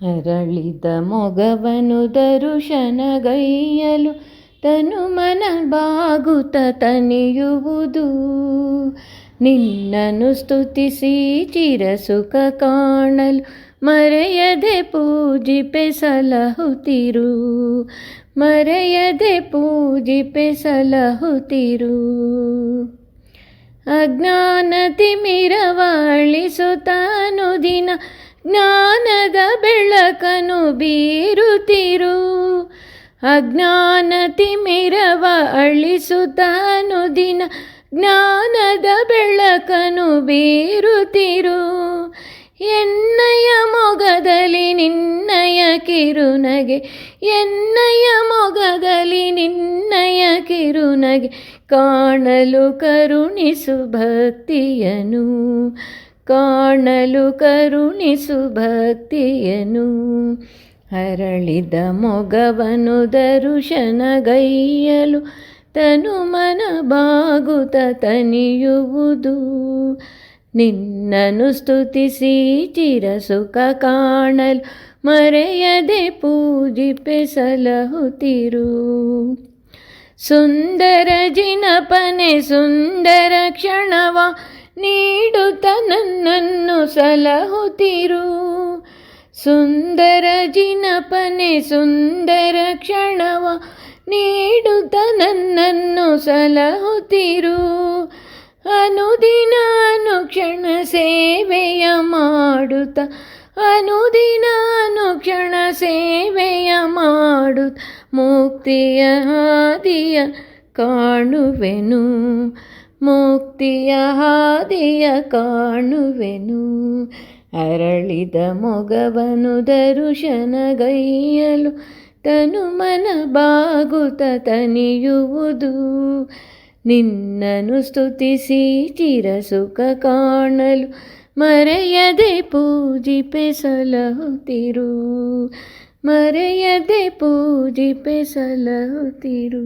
ಅರಳಿದ ಮೊಗವನು ದರುಶನಗೈಯಲು ತನು ಮನ ಬಾಗುತ ತನಿಯುವುದು. ನಿನ್ನನು ಸ್ತುತಿಸಿ ಚಿರಸುಖ ಕಾಣಲು ಮರೆಯದೆ ಪೂಜಿಪೆ ಸಲಹುತ್ತಿರು ಮರೆಯದೆ ಪೂಜಿಪೆ ಸಲಹುತ್ತಿರು ಅಜ್ಞಾನ ತಿಮಿರವಾಳಿಸುತ್ತಾನು ದಿನ ಜ್ಞಾನದ ಬೆಳಕನು ಬೀರುತ್ತಿರು. ಅಜ್ಞಾನ ತಿಮಿರವ ಅಳಿಸುತ್ತಾನು ದಿನ. ಜ್ಞಾನದ ಬೆಳಕನು ಬೀರುತ್ತಿರು. ಎನ್ನಯ ಮೊಗದಲ್ಲಿ ನಿನ್ನಯ ಕಿರುನಗೆ. ಎನ್ನಯ ಮೊಗದಲ್ಲಿ ನಿನ್ನಯ ಕಿರುನಗೆ. ಕಾಣಲು ಕರುಣಿಸು ಭಕ್ತಿಯನು. ಕಾಣಲು ಕರುಣಿಸು ಭಕ್ತಿಯನು. ಹರಳಿದ ಮೊಗವನು ದರುಶನಗೈಯಲು ತನು ಮನ ಬಾಗುತ ತನಿಯುವುದು. ನಿನ್ನನು ಸ್ತುತಿಸಿ ಚಿರ ಸುಖ ಕಾಣಲು ಮರೆಯದೆ ಪೂಜಿಪೆ ಸಲಹುತ್ತಿರು ಸುಂದರ ಜಿನಪನೆ ಸುಂದರ ಕ್ಷಣವ ನೀಡುತ್ತ ನನ್ನನ್ನು ಸಲಹುತ್ತಿರು. ಸುಂದರ ಜಿನಪನೆ ಸುಂದರ ಕ್ಷಣವ ನೀಡುತ್ತ ನನ್ನನ್ನು ಸಲಹುತ್ತಿರು. ಅನುದಿನ ಅನುಕ್ಷಣ ಸೇವೆಯ ಮಾಡುತ್ತ, ಅನುದಿನ ಅನುಕ್ಷಣ ಸೇವೆಯ ಮಾಡುತ್ತ, ಮುಕ್ತಿಯ ಹಾದಿಯ ಕಾಣುವೆನು. ಮುಕ್ತಿಯ ಹಾದಿಯ ಕಾಣುವೆನು. ಅರಳಿದ ಮೊಗವನು ದರುಶನಗೈಯಲು ತನು ಮನ ಬಾಗುತ ತನಿಯುವುದು. ನಿನ್ನನು ಸ್ತುತಿಸಿ ಚಿರಸುಖ ಕಾಣಲು, ಮರೆಯದೆ ಪೂಜಿಪೆ ಸಲಹುತ್ತಿರು ಮರೆಯದೆ ಪೂಜಿಪೆ ಸಲಹುತ್ತಿರು